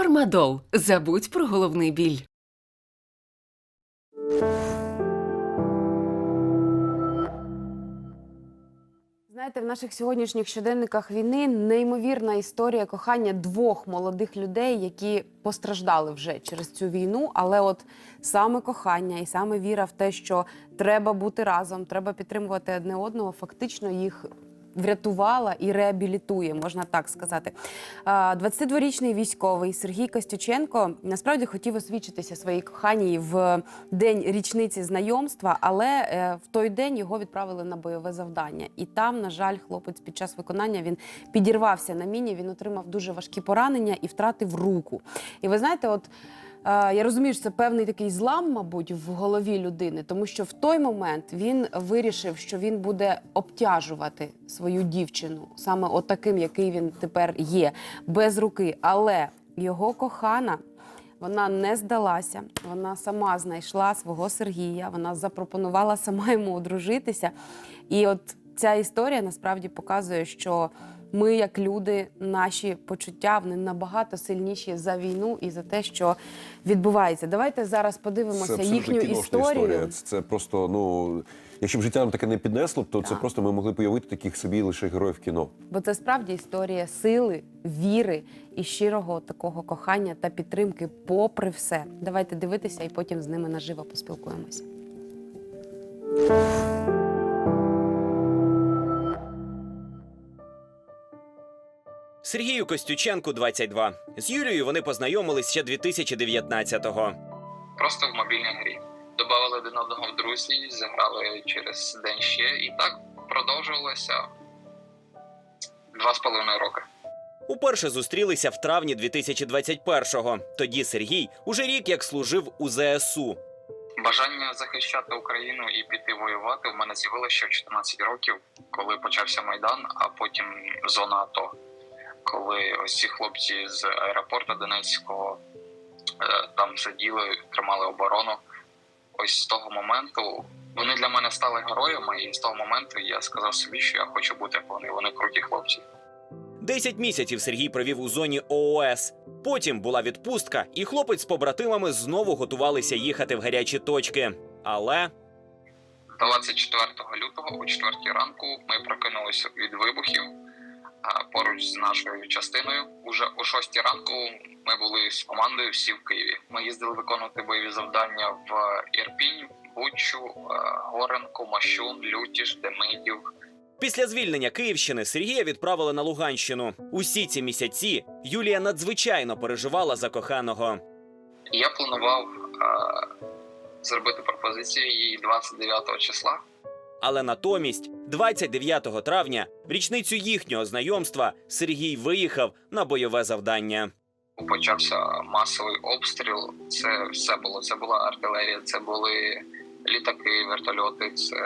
Фармадол. Забудь про головний біль. Знаєте, в наших сьогоднішніх щоденниках війни неймовірна історія кохання двох молодих людей, які постраждали вже через цю війну. Але от саме кохання і саме віра в те, що треба бути разом, треба підтримувати одне одного, фактично їх. Врятувала і реабілітує, можна так сказати. А, 22-річний військовий Сергій Костюченко насправді хотів освідчитися своїй коханій в день річниці знайомства, але е, в той день його відправили на бойове завдання. І там, на жаль, хлопець під час виконання він підірвався на міні. Він отримав дуже важкі поранення і втратив руку. І ви знаєте, от. Е, Я розумію, що це певний такий злам, мабуть, в голові людини, тому що в той момент він вирішив, що він буде обтяжувати свою дівчину саме отаким, який він тепер є, без руки. Але його кохана вона не здалася. Вона сама знайшла свого Сергія. Вона запропонувала сама йому одружитися. І от ця історія насправді показує, що ми, як люди, наші почуття вони набагато сильніші за війну і за те, що відбувається. Давайте зараз подивимося Це їхню історію. історія. Це, це просто, ну, якщо б життя нам таке не піднесло, то це Так. просто ми могли б уявити таких собі лише героїв кіно. Бо це справді історія сили, віри і щирого такого кохання та підтримки, попри все. Давайте дивитися і потім з ними наживо поспілкуємося. Сергію Костюченку 22. З Юлією вони познайомились ще 2019-го. просто в мобільній грі. Добавили один одного в друзі, зіграли через день ще, і так продовжувалося два з половиною роки. Уперше зустрілися в травні 2021-го. Тоді Сергій уже рік як служив у ЗСУ. Бажання захищати Україну і піти воювати в мене з'явилося ще в 14 років, коли почався майдан, а потім зона АТО. Коли ось ці хлопці з аеропорту Донецького е, там сиділи, тримали оборону. Ось з того моменту вони для мене стали героями, і з того моменту я сказав собі, що я хочу бути як вони. Вони круті хлопці. Десять місяців Сергій провів у зоні ООС. Потім була відпустка, і хлопець з побратимами знову готувалися їхати в гарячі точки. Але 24 лютого о 4 ранку ми прокинулися від вибухів поруч з нашою частиною. Уже о 6 ранку ми були з командою всі в Києві. Ми їздили виконувати бойові завдання в Ірпінь, Бучу, е, Горенку, Мащун, Лютіж, Демидів. після звільнення Київщини Сергія відправили на Луганщину. Усі ці місяці Юлія надзвичайно переживала за коханого. Я планував е, зробити пропозицію їй 29 числа. Але натомість, 29 травня, в річницю їхнього знайомства, Сергій виїхав на бойове завдання. почався масовий обстріл. Це все було. Це була артилерія, це були літаки, вертольоти, це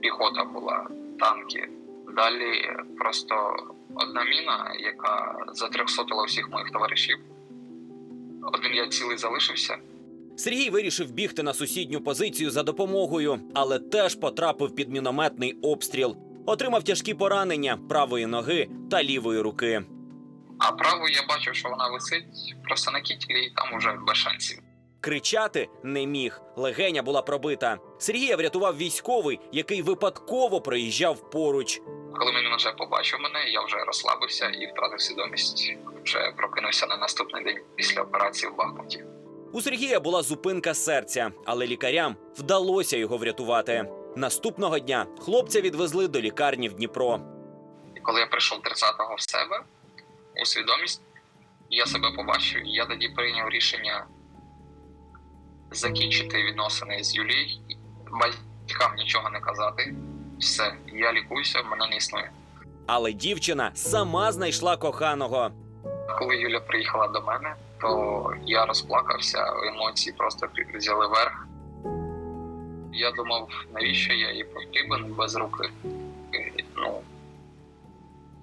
піхота була, танки. Далі просто одна міна, яка затрьохсотила всіх моїх товаришів. Один я цілий залишився. Сергій вирішив бігти на сусідню позицію за допомогою, але теж потрапив під мінометний обстріл. Отримав тяжкі поранення правої ноги та лівої руки. А праву я бачив, що вона висить просто на кітілі, і там уже без шансів. Кричати не міг. Легеня була пробита. Сергія врятував військовий, який випадково проїжджав поруч. Коли він вже побачив мене, я вже розслабився і втратив свідомість. Вже прокинувся на наступний день після операції в Бахмуті. У Сергія була зупинка серця, але лікарям вдалося його врятувати. Наступного дня хлопця відвезли до лікарні в Дніпро. Коли я прийшов 30-го в себе у свідомість, я себе побачив, і я тоді прийняв рішення закінчити відносини з Юлією, батькам нічого не казати. Все, я лікуюся, мене не існує. Але дівчина сама знайшла коханого. Коли Юля приїхала до мене, то я розплакався, емоції просто взяли верх. Я думав, навіщо я їй потрібен без руки. І, Ну,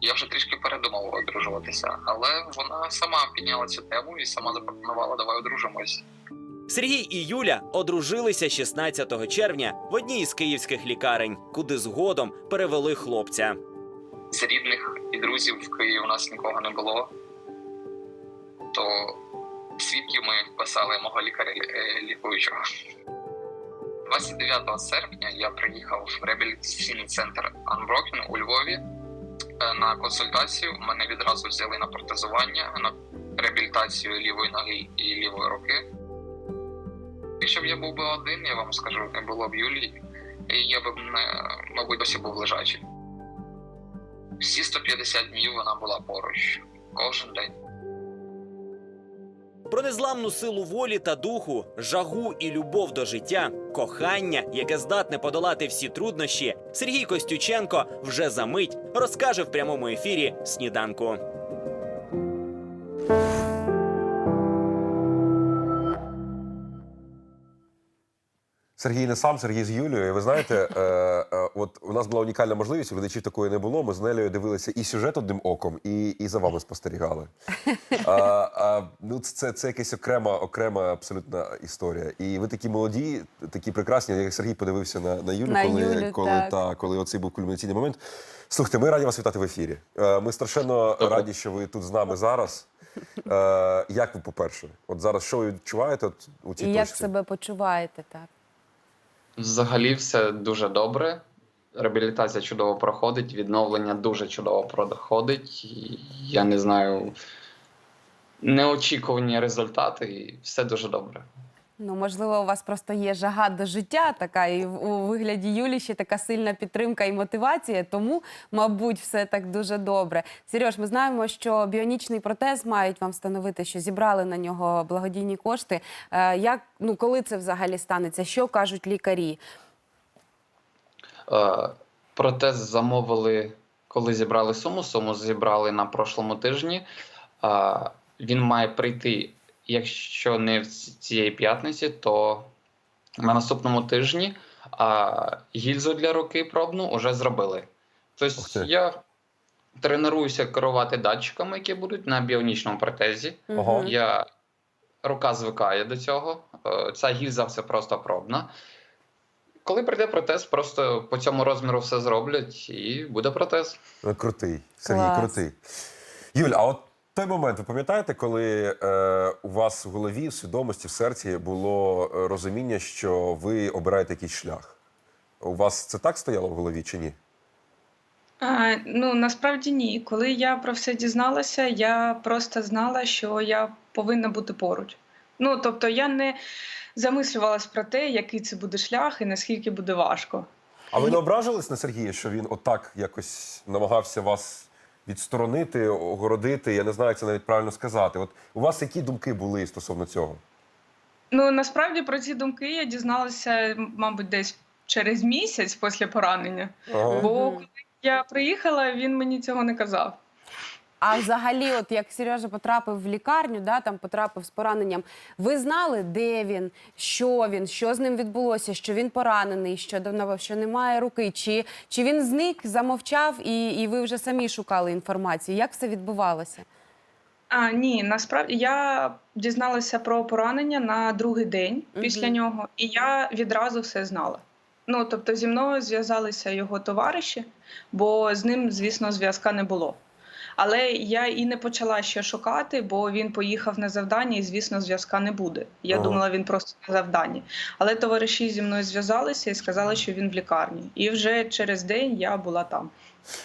я вже трішки передумав одружуватися, але вона сама підняла цю тему і сама запропонувала, давай одружимось. Сергій і Юля одружилися 16 червня в одній із київських лікарень, куди згодом перевели хлопця. З рідних і друзів в Києві у нас нікого не було. То свідків ми писали мого лікаря е, лікуючого. 29 серпня я приїхав в реабілітаційний центр Unbroken у Львові е, на консультацію. Мене відразу взяли на протезування, на реабілітацію лівої ноги і лівої руки. Якщо б я був би один, я вам скажу, не було б Юлії, і я б, не, мабуть, досі був лежачий. Всі 150 днів вона була поруч кожен день. Про незламну силу волі та духу, жагу і любов до життя, кохання, яке здатне подолати всі труднощі, Сергій Костюченко вже за мить розкаже в прямому ефірі сніданку. Сергій не сам, Сергій з Юлією. І Ви знаєте, е, е, от у нас була унікальна можливість, у глядачів такої не було. Ми з Нелею дивилися і сюжет одним оком, і, і за вами спостерігали. А, а, ну, це, це якась окрема, окрема абсолютна історія. І ви такі молоді, такі прекрасні. Як Сергій подивився на, на Юлю, На коли, Юлю, коли, так. та, коли оцей був кульмінаційний момент. Слухайте, ми раді вас вітати в ефірі. Е, Ми страшенно раді, що ви тут з нами зараз. Е, Як ви, по-перше, от зараз що ви відчуваєте от, у цій І як себе почуваєте так? Взагалі все дуже добре. Реабілітація чудово проходить, відновлення дуже чудово проходить. Я не знаю, неочікувані результати, і все дуже добре. Ну, можливо, у вас просто є жага до життя така, і у вигляді Юлі ще така сильна підтримка і мотивація, тому, мабуть, все так дуже добре. Сереж, ми знаємо, що біонічний протез мають вам встановити, що зібрали на нього благодійні кошти. Е, Як, ну, коли це взагалі станеться? Що кажуть лікарі? Е, Протез замовили, коли зібрали суму. Суму зібрали на прошлому тижні. Е, Він має прийти, якщо не в цієї п'ятниці, то на наступному тижні. А гільзу для руки пробну вже зробили. Тобто я тренуюся керувати датчиками, які будуть на біонічному протезі. Ага. Я рука звикає до цього. Е, Ця гільза це просто пробна. Коли прийде протез, просто по цьому розміру все зроблять, і буде протез. Ну, Крутий, Сергій, Клас. крутий. Юль, а от той момент, ви пам'ятаєте, коли е, у вас в голові, в свідомості, в серці було е, розуміння, що ви обираєте якийсь шлях? У вас це так стояло в голові чи ні? А, ну насправді ні. Коли я про все дізналася, я просто знала, що я повинна бути поруч. Ну тобто я не замислювалась про те, який це буде шлях і наскільки буде важко. А ви не ображились на Сергія, що він отак якось намагався вас відсторонити, огородити? Я не знаю, як це навіть правильно сказати. От у вас які думки були стосовно цього? Ну насправді про ці думки я дізналася, мабуть, десь через місяць після поранення. Ага. Бо коли я приїхала, він мені цього не казав. А взагалі, от як Сережа потрапив в лікарню, да, там потрапив з пораненням, ви знали, де він, що він, що з ним відбулося, що він поранений, що, давно- що немає руки, чи, чи він зник, замовчав, і, і ви вже самі шукали інформацію? Як все відбувалося? А, ні, насправді я дізналася про поранення на другий день після нього, і я відразу все знала. Ну, тобто зі мною зв'язалися його товариші, бо з ним, звісно, зв'язка не було. Але я і не почала ще шукати, бо він поїхав на завдання, і, звісно, зв'язка не буде. Я Ага. думала, він просто на завданні. Але товариші зі мною зв'язалися і сказали, що він в лікарні. І вже через день я була там.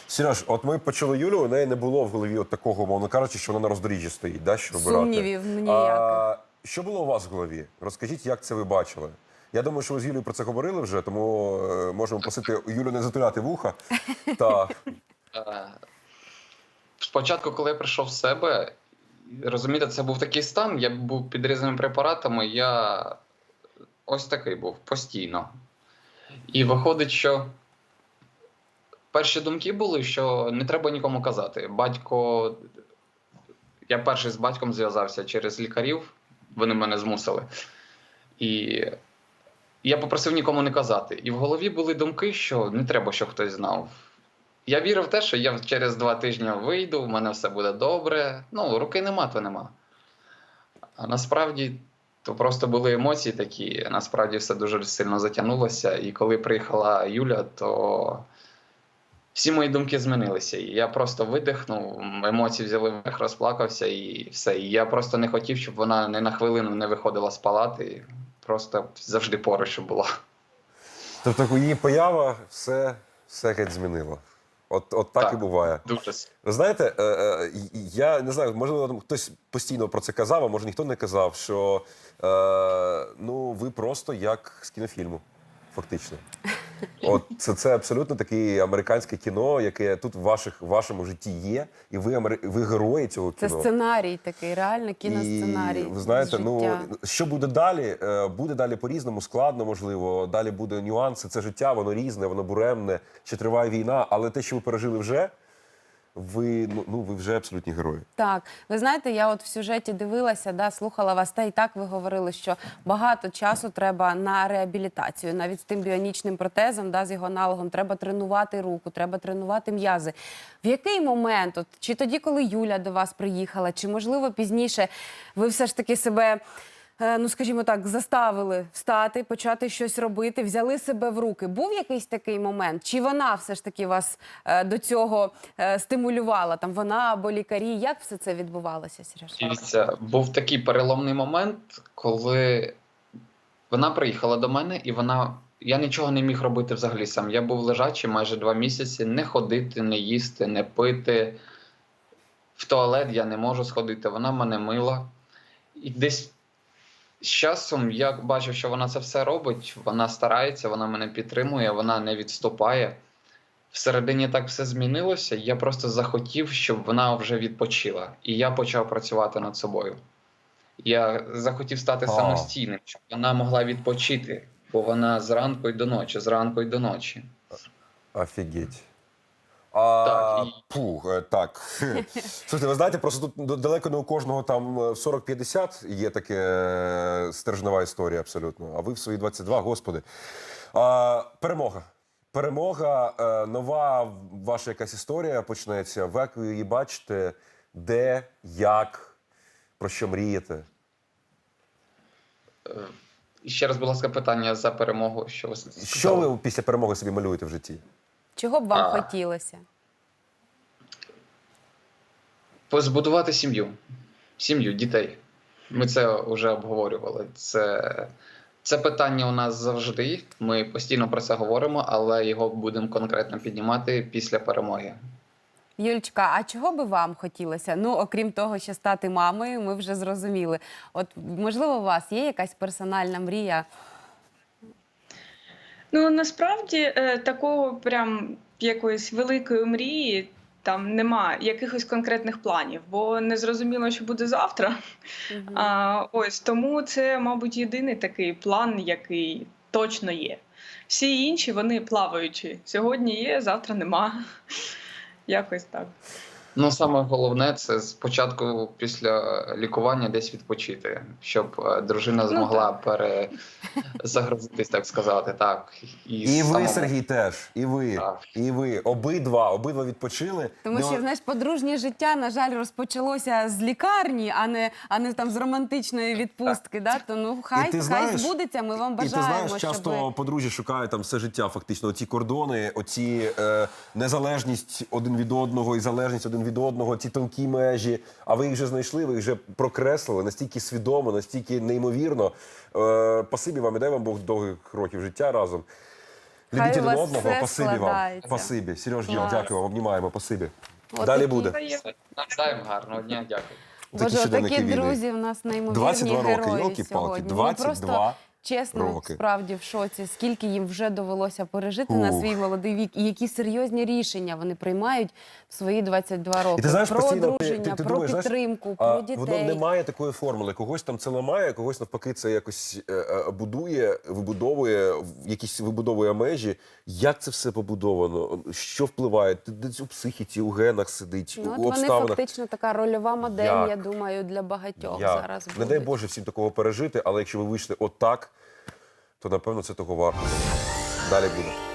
Сереж, от ми почули Юлю, у неї не було в голові от такого, мовно кажучи, що вона на роздоріжжі стоїть, да, що обирати. Сумнівів ніяких. Що було у вас в голові? Розкажіть, як це ви бачили? Я думаю, що ви з Юлією про це говорили вже, тому е, можемо просити Юлю не затуляти вуха. Так. Спочатку, коли я прийшов в себе, розумієте, це був такий стан, я був під різними препаратами, я ось такий був постійно. І виходить, що перші думки були, що не треба нікому казати. Батько. Я перший з батьком зв'язався через лікарів, вони мене змусили. І я попросив нікому не казати. І в голові були думки, що не треба, щоб хтось знав. Я вірив в те, що я через два тижні вийду, в мене все буде добре. Ну, руки нема, то нема. А насправді то просто були емоції такі. Насправді все дуже сильно затягнулося. І коли приїхала Юля, то всі мої думки змінилися. І я просто видихнув, емоції взяли верх, розплакався і все. І я просто не хотів, щоб вона не на хвилину не виходила з палати. Просто завжди поруч була. Тобто її поява все, все геть змінила. От, от так, Так. і буває. Дуже Ви знаєте, е, е, я не знаю, можливо, хтось постійно про це казав, а може ніхто не казав, що е, ну, ви просто як з кінофільму, фактично. От це, це абсолютно таке американське кіно, яке тут в ваших, в вашому житті є, і ви, амери- ви герої цього Це кіно. сценарій такий, реально кіносценарій. І, ви знаєте, ну що буде далі? Е, Буде далі по-різному, складно, можливо. Далі буде нюанси. Це життя, воно різне, воно буремне. Ще триває війна, але те, що ви пережили вже, ви ну, ну ви вже абсолютні герої. Так, ви знаєте, я от в сюжеті дивилася, да, слухала вас, та і так ви говорили, що багато часу треба на реабілітацію, навіть з тим біонічним протезом, да, з його аналогом, треба тренувати руку, треба тренувати м'язи. В який момент, от, чи тоді, коли Юля до вас приїхала, чи можливо пізніше ви все ж таки себе. Е, Ну, скажімо так, заставили встати, почати щось робити, взяли себе в руки. Був якийсь такий момент? Чи вона все ж таки вас е, до цього е, стимулювала? Там вона або лікарі? Як все це відбувалося? Дивіться, був такий переломний момент, коли вона приїхала до мене, і вона. Я нічого не міг робити взагалі сам. Я був лежачий майже два місяці, не ходити, не їсти, не пити. В туалет я не можу сходити, вона мене мила. І десь з часом я бачив, що вона це все робить, вона старається, вона мене підтримує, вона не відступає. Всередині так все змінилося. Я просто захотів, щоб вона вже відпочила. І я почав працювати над собою. Я захотів стати А. самостійним, щоб вона могла відпочити, бо вона зранку й до ночі, зранку й до ночі. Офігеть. А, Так, і- пух, е, так. Слухайте, ви знаєте, просто тут далеко не у кожного там е, 40-50 є таке е, стержнева історія абсолютно. А ви в свої 22, господи. А, перемога. Перемога, е, нова ваша якась історія почнеться. Ви як ви її бачите, де, як, про що мрієте? Е, ще раз, будь ласка, питання за перемогу. Що ви? Що ви після перемоги собі малюєте в житті? Чого б вам А. хотілося? Збудувати сім'ю. Сім'ю, дітей. Ми це вже обговорювали. Це, це питання у нас завжди. Ми постійно про це говоримо, але його будемо конкретно піднімати після перемоги. Юльчка, а чого би вам хотілося? Ну, окрім того, що стати мамою, ми вже зрозуміли. От можливо, у вас є якась персональна мрія? Ну насправді е, такого прям якоїсь великої мрії там нема якихось конкретних планів, бо не зрозуміло, що буде завтра. Мгм. А, ось тому це, мабуть, єдиний такий план, який точно є. Всі інші вони плаваючі. Сьогодні є, завтра нема. Якось так. Ну, саме головне це спочатку після лікування десь відпочити, щоб е, дружина змогла перезагрузитись, так сказати. Так. І ви, Сергій, теж. І ви. Так. І ви. Обидва, обидва відпочили. Тому Ну, що знаєш, подружнє життя, на жаль, розпочалося з лікарні, а не, а не там з романтичної відпустки. Да? То ну хай, ти хай знаєш- збудеться. Ми вам І ти бажаємо, знаєш, часто щоб... подружжя шукають там все життя, фактично, оці кордони, оці е, незалежність один від одного і залежність один від одного, ці тонкі межі. А ви їх вже знайшли, ви їх вже прокреслили настільки свідомо, настільки неймовірно. Е, пасибі вам і дай вам Бог довгих років життя разом. Любіть один одного, пасибі вам. Пасибі. Сереж, Клас. дякую вам, обнімаємо, пасибі. От Далі такі- буде. Навзаєм гарного дня, дякую. Такі Боже, щоденники такі війни. друзі в нас неймовірні 22 роки, герої йолки-палки, сьогодні. 22 Ми просто чесно, роки. справді в шоці, скільки їм вже довелося пережити на свій молодий вік, і які серйозні рішення вони приймають в свої 22 роки. І ти знаєш, про одруження, ти- ти про думаєш, підтримку, А, про дітей. Воно немає такої формули. Когось там це ламає, когось навпаки це якось е, е, будує, вибудовує, якісь вибудовує межі. Як це все побудовано? Що впливає? Ти десь у психіці, у генах сидить, Ну, от у вони фактично така рольова модель, Як? я думаю, для багатьох Як? зараз Не буде. дай Боже всім такого пережити, але якщо ви вийшли отак, то напевно це того варто. Далі буде.